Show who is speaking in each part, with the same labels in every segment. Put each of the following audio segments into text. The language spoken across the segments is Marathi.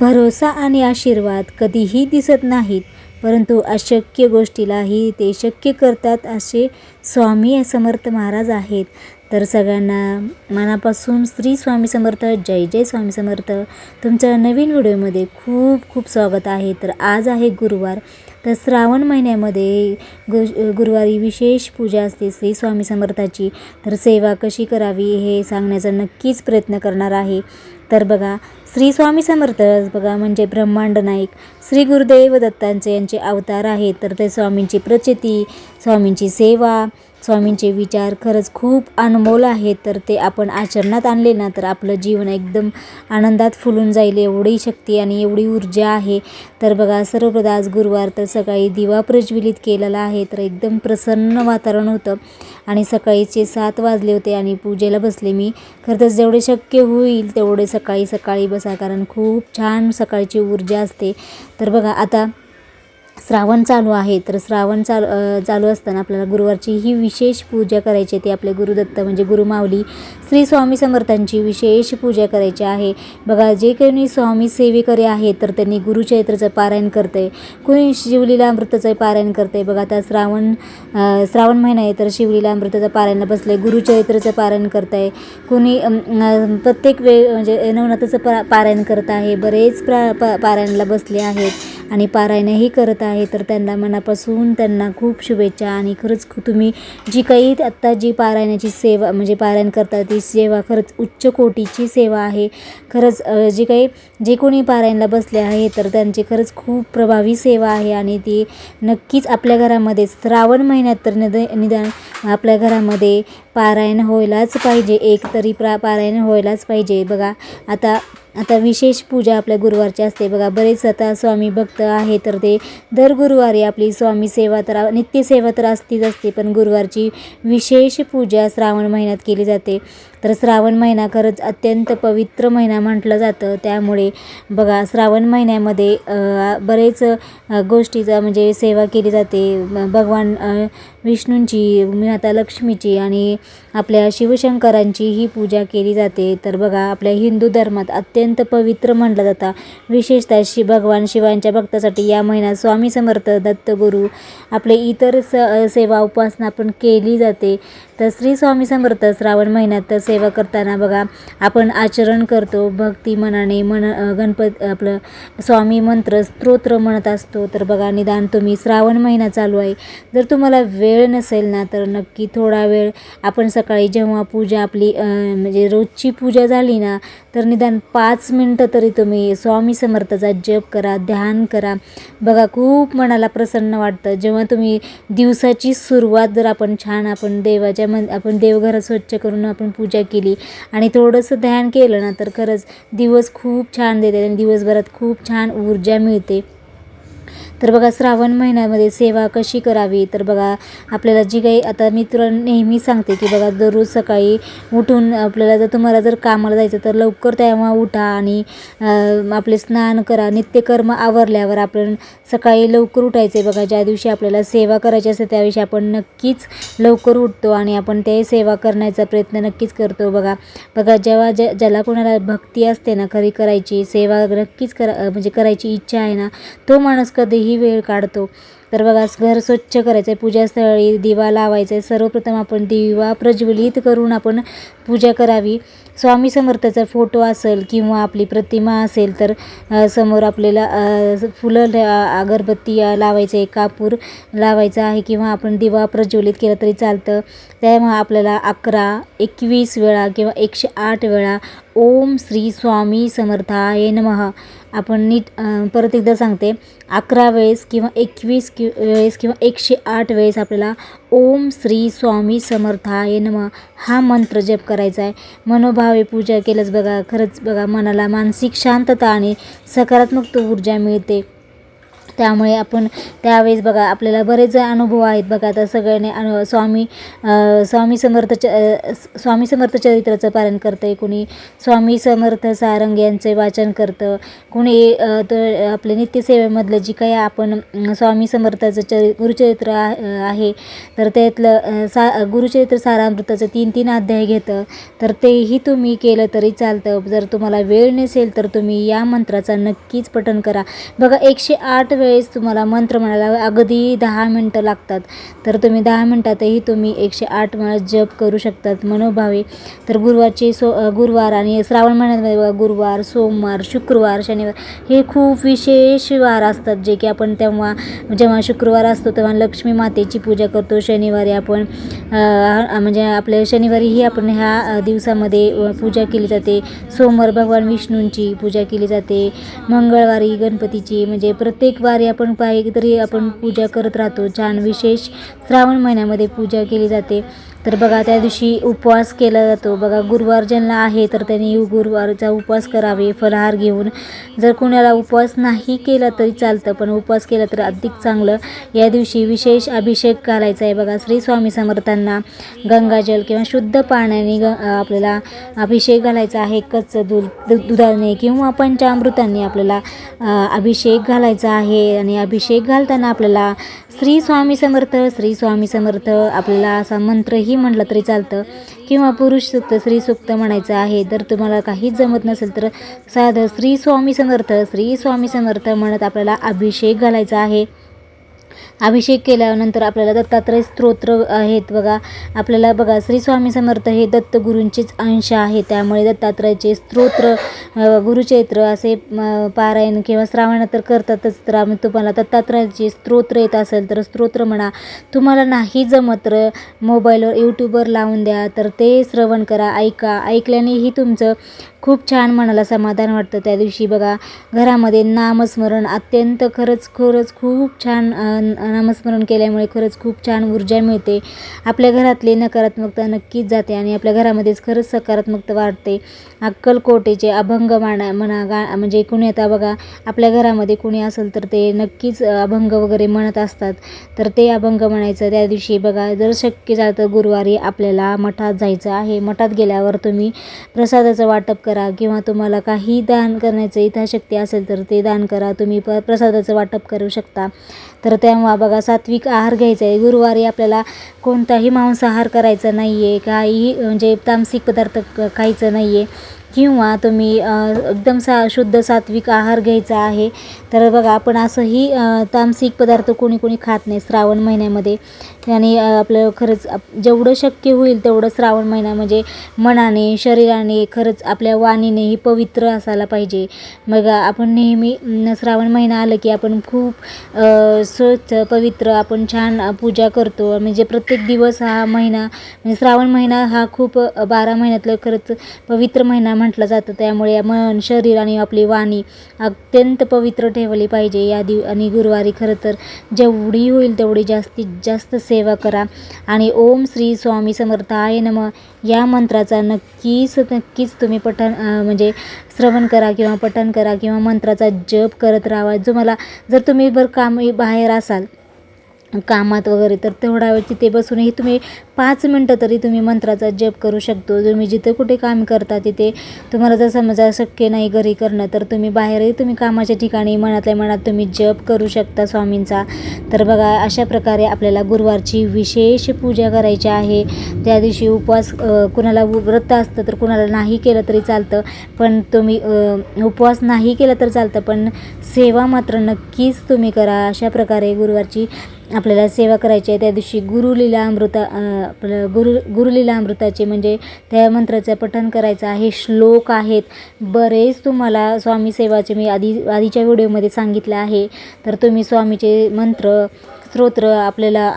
Speaker 1: भरोसा आणि आशीर्वाद कधीही दिसत नाहीत परंतु अशक्य गोष्टीलाही ते शक्य करतात असे स्वामी समर्थ महाराज आहेत. तर सगळ्यांना मनापासून श्री स्वामी समर्थ जय जय स्वामी समर्थ. तुमच्या नवीन व्हिडिओमध्ये खूप खूप स्वागत आहे. तर आज आहे गुरुवार तर श्रावण महिन्यामध्ये गु गुरुवारी विशेष पूजा असते श्री स्वामी समर्थाची. तर सेवा कशी करावी हे सांगण्याचा नक्कीच प्रयत्न करणार आहे. तर बघा श्री स्वामी समर्थ बघा म्हणजे ब्रह्मांड नाईक श्री गुरुदेव दत्तांचे यांचे अवतार आहेत. तर ते स्वामींची प्रचिती स्वामींची सेवा स्वामींचे विचार खरंच खूप अनमोल आहेत. तर ते आपण आचरणात आणले ना तर आपलं जीवन एकदम आनंदात फुलून जाईल एवढी शक्ती आणि एवढी ऊर्जा आहे. तर बघा सर्वप्रथम आज गुरुवार तर सकाळी दिवा प्रज्वलित केलेला आहे तर एकदम प्रसन्न वातावरण होतं. आणि सकाळीचे सात वाजले होते आणि पूजेला बसले मी. खरं तर जेवढे शक्य होईल तेवढे सकाळी सकाळी बसा कारण खूप छान सकाळची ऊर्जा असते. तर बघा आता श्रावण चालू आहे तर श्रावण चालू चालू असताना आपल्याला गुरुवारची ही विशेष पूजा करायची आहे. ती आपले गुरुदत्त म्हणजे गुरुमाऊली श्री स्वामी समर्थांची विशेष पूजा करायची आहे. बघा जे कोणी स्वामी सेवेकरी आहेत तर त्यांनी गुरुचरित्राचं पारायण करते कोणी शिवलीला अमृताचं पारायण करते बघा आता श्रावण श्रावण महिना आहे तर शिवलीला अमृताचं पारायणला बसले गुरुचरित्राचं पारायण करत आहे कोणी प्रत्येक वेळ म्हणजे नवनाथाचं पा पारायण करत आहे. बरेच प्रा पारायणला बसले आहेत. आणि पारायणही करत आहे तर त्यांना मनापासून त्यांना खूप शुभेच्छा. आणि खरंच तुम्ही जी काही आत्ता जी पारायणाची सेवा म्हणजे पारायण करता ती सेवा खरंच उच्च कोटीची सेवा आहे. खरंच जी काही जे कोणी पारायणला बसले आहे तर त्यांची खरंच खूप प्रभावी सेवा आहे. आणि ती नक्कीच आपल्या घरामध्ये श्रावण महिन्यात तर निद निदान आपल्या घरामध्ये पारायण व्हायलाच पाहिजे. एक तरी प्रा पारायण व्हायलाच पाहिजे. बघा आता आता विशेष पूजा आपल्या गुरुवारची असते. बघा बरेच आता स्वामी भक्त आहे तर ते दर गुरुवारी आपली स्वामी सेवा तर नित्यसेवा तर असतीच असते पण गुरुवारची विशेष पूजा श्रावण महिन्यात केली जाते. तर श्रावण महिना खरंच अत्यंत पवित्र महिना म्हटलं जातं. त्यामुळे बघा श्रावण महिन्यामध्ये बरेच गोष्टीचा म्हणजे सेवा केली जाते. भगवान विष्णूंची माता लक्ष्मीची आणि आपल्या शिवशंकरांची ही पूजा केली जाते. तर बघा आपल्या हिंदू धर्मात अत्यंत पवित्र म्हटलं जातं. विशेषतः शि भगवान शिवांच्या भक्तासाठी या महिन्यात स्वामी समर्थ दत्तगुरू आपले इतर स सेवा उपासना पण केली जाते. तर श्री स्वामी समर्थ श्रावण महिन्यात तर सेवा करताना बघा आपण आचरण करतो भक्ती मनाने मन गणपत आपलं स्वामी मंत्र स्तोत्र म्हणत असतो. तर बघा निदान तुम्ही श्रावण महिना चालू आहे. जर तुम्हाला वेळ नसेल ना तर नक्की थोडा वेळ आपण सकाळी जेव्हा पूजा आपली म्हणजे रोजची पूजा झाली ना तर निदान पाच मिनटं तरी तुम्ही स्वामी समर्थाचा जप करा ध्यान करा. बघा खूप मनाला प्रसन्न वाटतं. जेव्हा तुम्ही दिवसाची सुरुवात जर आपण छान आपण देवाच्या मन आपण देवघर स्वच्छ करून आपण पूजा केली. आणि थोडंसं ध्यान केलं ना तर खरंच दिवस खूप छान देते आणि दिवसभरात खूप छान ऊर्जा मिळते. तर बघा श्रावण महिन्यामध्ये सेवा कशी करावी? तर बघा आपल्याला जी काही आता मी तुला नेहमी सांगते की बघा दररोज सकाळी उठून आपल्याला जर तुम्हाला जर कामाला जायचं तर लवकर तेव्हा उठा आणि आपले स्नान करा. नित्यकर्म आवरल्यावर आपण सकाळी लवकर उठायचे बघा ज्या दिवशी आपल्याला सेवा करायची असते त्या दिवशी आपण नक्कीच लवकर उठतो आणि आपण ते सेवा करण्याचा प्रयत्न नक्कीच करतो. बघा बघा जेव्हा ज्या ज्याला कोणाला भक्ती असते ना खरी करायची सेवा नक्कीच करा म्हणजे करायची इच्छा आहे ना तो माणूस कधीही ही वेळ काढतो. तर बघा घर स्वच्छ करायचं आहे पूजास्थळी दिवा लावायचा आहे सर्वप्रथम आपण दिवा प्रज्वलित करून आपण पूजा करावी. स्वामी समर्थाचा फोटो असेल किंवा आपली प्रतिमा असेल तर समोर आपल्याला फुलं अगरबत्ती लावायचे कापूर लावायचा आहे किंवा आपण दिवा प्रज्वलित केला तरी चालतं. त्यामुळे आपल्याला अकरा एकवीस वेळा किंवा एकशे आठ वेळा ओम श्री स्वामी समर्थाय नमः. आपण नीट परत एकदा सांगते. अकरा वेळेस किंवा एकवीस कि वेळेस किंवा एकशे आठ वेळेस आपल्याला ओम श्री स्वामी समर्थाय नम हा मंत्र जप करायचा आहे. मनोभावे पूजा केलंच बघा खरंच बघा मनाला मानसिक शांतता आणि सकारात्मक ऊर्जा मिळते. त्यामुळे आपण त्यावेळेस बघा आपल्याला बरेच अनुभव आहेत बघा. आता सगळ्यांनी अनु स्वामी स्वामी समर्थ च स्वामी समर्थ चरित्राचं पालन करतं आहे कुणी स्वामी समर्थ सारंग यांचे वाचन करतं. कुणी तर आपल्या नित्यसेवेमधलं जी काही आपण स्वामी समर्थाचं चरि गुरुचरित्र आहे तर त्यातलं सा गुरुचरित्र सारामृताचं तीन तीन अध्याय घेतं. तर तेही तुम्ही केलं तरी चालतं. जर तुम्हाला वेळ नसेल तर तुम्ही या मंत्राचा नक्कीच पठण करा. बघा एकशे आठ वेळेस तुम्हाला मंत्र म्हणायला अगदी दहा मिनटं लागतात. तर तुम्ही दहा मिनटातही तुम्ही एकशे आठ वेळा जप करू शकतात मनोभावे. तर गुरुवारचे सो गुरुवार आणि श्रावण महिन्यामध्ये बघा गुरुवार सोमवार शुक्रवार शनिवार हे खूप विशेष वार असतात. जे की आपण तेव्हा जेव्हा शुक्रवार असतो तेव्हा लक्ष्मी मातेची पूजा करतो. शनिवारी आपण म्हणजे आपल्या शनिवारीही आपण ह्या दिवसामध्ये पूजा केली जाते. सोमवार भगवान विष्णूंची पूजा केली जाते. मंगळवारी गणपतीची म्हणजे प्रत्येक वारी आपण पाहिजे तरी आपण पूजा करत राहतो. छान विशेष श्रावण महिन्यामध्ये पूजा केली जाते. तर बघा त्या दिवशी उपवास केला जातो. बघा गुरुवार ज्यांना आहे तर त्यांनी गुरुवारचा उपवास करावे फलाहार घेऊन. जर कोणाला उपवास नाही केला तरी चालतं पण उपवास केला तर अधिक चांगलं. या दिवशी विशेष अभिषेक घालायचा आहे. बघा श्री स्वामी समर्थांना गंगाजल किंवा शुद्ध पाण्याने ग आपल्याला अभिषेक घालायचा आहे. कच्चं दूध दु- दुधाने किंवा पंचामृतांनी आपल्याला अभिषेक घालायचा आहे. आणि अभिषेक घालताना आपल्याला श्री स्वामी समर्थ श्री स्वामी समर्थ आपल्याला असा मंत्रही म्हटलं तरी चालतं. किंवा पुरुष सुक्त स्त्री सुक्त म्हणायचं आहे. जर तुम्हाला काहीच जमत नसेल तर साधं श्री स्वामी समर्थ श्री स्वामी समर्थ म्हणत आपल्याला अभिषेक घालायचा आहे. अभिषेक केल्यानंतर आपल्याला दत्तात्रय स्तोत्र आहेत बघा. आपल्याला बघा श्री स्वामी समर्थ हे दत्तगुरूंचेच अंश आहे त्यामुळे दत्तात्रयाचे स्तोत्र गुरुचैत्र असे पारायण किंवा श्रावण तर करतातच. तर आम्ही तुम्हाला दत्तात्रयाचे स्तोत्र येत असेल तर स्तोत्र म्हणा. तुम्हाला नाही जमत तर मोबाईलवर यूट्यूबवर लावून द्या. तर ते श्रवण करा ऐका. ऐकल्यानेही तुमचं खूप छान मनाला समाधान वाटतं. त्या दिवशी बघा घरामध्ये नामस्मरण अत्यंत खरंच खरंच खूप छान नामस्मरण केल्यामुळे खरंच खूप छान ऊर्जा मिळते. आपल्या घरातली नकारात्मकता नक्कीच जाते आणि आपल्या घरामध्येच खरंच सकारात्मकता वाढते. अक्कलकोटेचे अभंग म्हणा म्हणा गा म्हणजे कुणी आता बघा आपल्या घरामध्ये कुणी असेल तर ते नक्कीच अभंग वगैरे म्हणत असतात. तर ते अभंग म्हणायचं त्या दिवशी बघा जर शक्य झालं तर गुरुवारी आपल्याला मठात जायचं आहे. मठात गेल्यावर तुम्ही प्रसादाचं वाटप करा किंवा तुम्हाला काही दान करण्याचं इथाशक्ती असेल तर ते दान करा. तुम्ही प प्रसादाचं वाटप करू शकता. तर तेव्हा बघा सात्विक आहार घ्यायचा आहे. गुरुवारी आपल्याला कोणताही मांसाहार करायचा नाही आहे काहीही म्हणजे तामसिक पदार्थ खायचं नाही आहे किंवा तुम्ही एकदम सा शुद्ध सात्विक आहार घ्यायचा आहे तर बघा आपण असंही तामसिक पदार्थ कोणी कोणी खात नाही श्रावण महिन्यामध्ये. आणि आपलं खरंच जेवढं शक्य होईल तेवढं श्रावण महिना म्हणजे मनाने शरीराने खरंच आपल्या वाणीने ही पवित्र असायला पाहिजे. मग आपण नेहमी श्रावण महिना आलं की आपण खूप स्वच्छ पवित्र आपण छान पूजा करतो. म्हणजे प्रत्येक दिवस हा महिना म्हणजे श्रावण महिना हा खूप बारा महिन्यातलं खरंच पवित्र महिना म्हटलं जातं. त्यामुळे मन शरीर आणि आपली वाणी अत्यंत पवित्र ठेवली पाहिजे या दिव आणि गुरुवारी खरं तर जेवढी होईल तेवढी जास्तीत जास्त सेवा करा. आणि ओम श्री स्वामी समर्थाय नम. या मंत्राचा नक्कीच नक्कीच तुम्ही पठण म्हणजे श्रवण करा किंवा पठण करा किंवा मंत्राचा जप करत राहा. जो मला जर तुम्ही बरं काम बाहेर असाल कामात वगैरे तर तेवढा वेळ तिथे बसूनही तुम्ही पाच मिनटं तरी तुम्ही मंत्राचा जप करू शकतो. तुम्ही जिथे कुठे काम करता तिथे तुम्हाला जर समजा शक्य नाही घरी करणं तर तुम्ही बाहेरही तुम्ही कामाच्या ठिकाणी मनातल्या मनात तुम्ही जप करू शकता स्वामींचा. तर बघा अशा प्रकारे आपल्याला गुरुवारची विशेष पूजा करायची आहे. त्या दिवशी उपवास कुणाला व्रत असतं तर कुणाला नाही केलं तरी चालतं. पण तुम्ही उपवास नाही केला तर चालतं पण सेवा मात्र नक्कीच तुम्ही करा. अशा प्रकारे गुरुवारची आपल्याला सेवा करायची आहे त्या दिवशी गुरुलीला अमृता आपलं गुरु गुरुलीला अमृताचे म्हणजे त्या मंत्राचं पठण करायचं आहे. श्लोक आहेत. बरेच तुम्हाला स्वामी सेवाचे मी आधी आधीच्या व्हिडिओमध्ये सांगितलं आहे. तर तुम्ही स्वामीचे मंत्र स्तोत्र आपल्याला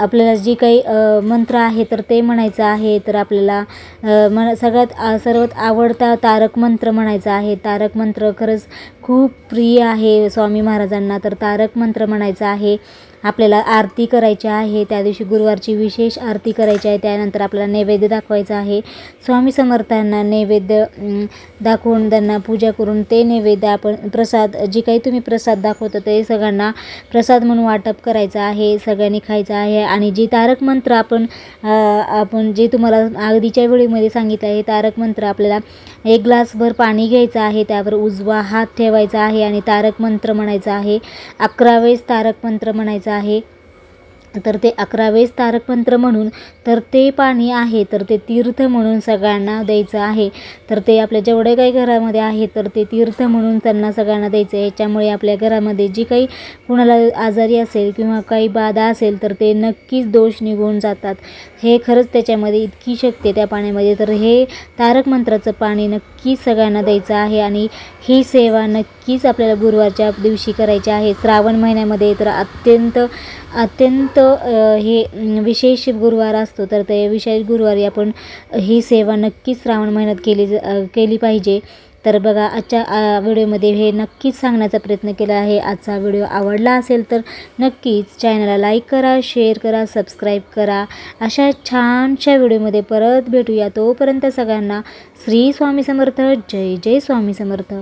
Speaker 1: आपल्याला जी काही मंत्र आहे तर ते म्हणायचं आहे. तर आपल्याला मन सगळ्यात सर्वात आवडता तारक मंत्र म्हणायचा आहे. तारक मंत्र खरंच खूप प्रिय आहे स्वामी महाराजांना. तर तारक मंत्र म्हणायचा आहे. आपल्याला आरती करायची आहे. त्या दिवशी गुरुवारची विशेष आरती करायची आहे. त्यानंतर आपल्याला नैवेद्य दाखवायचं आहे. स्वामी समर्थांना नैवेद्य दाखवून त्यांना पूजा करून ते नैवेद्य आपण प्रसाद जी काही तुम्ही प्रसाद दाखवता ते सगळ्यांना प्रसाद म्हणून वाटप करायचं आहे. सगळ्यांनी खायचं आहे. आणि जे तारक मंत्र आपण आपण जे तुम्हाला अगदीच्या वेळेमध्ये सांगितलं आहे तारक मंत्र आपल्याला एक ग्लासभर पाणी घ्यायचं आहे. त्यावर उजवा हात ठेवायचा आहे आणि तारक मंत्र म्हणायचं आहे. अकरा वेळेस तारक मंत्र म्हणायचं आहे. तर ते अकरा वेळेस म्हणून तर ते पाणी आहे तर ते तीर्थ म्हणून सगळ्यांना द्यायचं आहे. तर ते आपल्या जेवढे काही घरामध्ये आहे तर ते तीर्थ म्हणून त्यांना सगळ्यांना द्यायचं आहे. याच्यामुळे आपल्या घरामध्ये जी काही कुणाला आजारी असेल किंवा काही बाधा असेल तर ते नक्कीच दोष निघून जातात. हे खरंच त्याच्यामध्ये इतकी शक्ती आहे त्या पाण्यामध्ये. तर हे तारकमंत्राचं पाणी नक्कीच सगळ्यांना द्यायचं आहे आणि ही सेवा नक्की नक्कीच आपल्याला गुरुवारच्या दिवशी करायची आहे. श्रावण महिन्यामध्ये तर अत्यंत अत्यंत हे विशेष गुरुवार असतो. तर ते विशेष गुरुवारी आपण ही सेवा नक्कीच श्रावण महिन्यात केली ज- केली पाहिजे. तर बघा आजच्या व्हिडिओमध्ये हे नक्कीच सांगण्याचा प्रयत्न केला आहे. आजचा व्हिडिओ आवडला असेल तर नक्कीच चॅनलला लाईक करा शेअर करा सबस्क्राईब करा. अशा छानशा व्हिडिओमध्ये परत भेटूया. तोपर्यंत सगळ्यांना श्री स्वामी समर्थ. जय जय स्वामी समर्थ.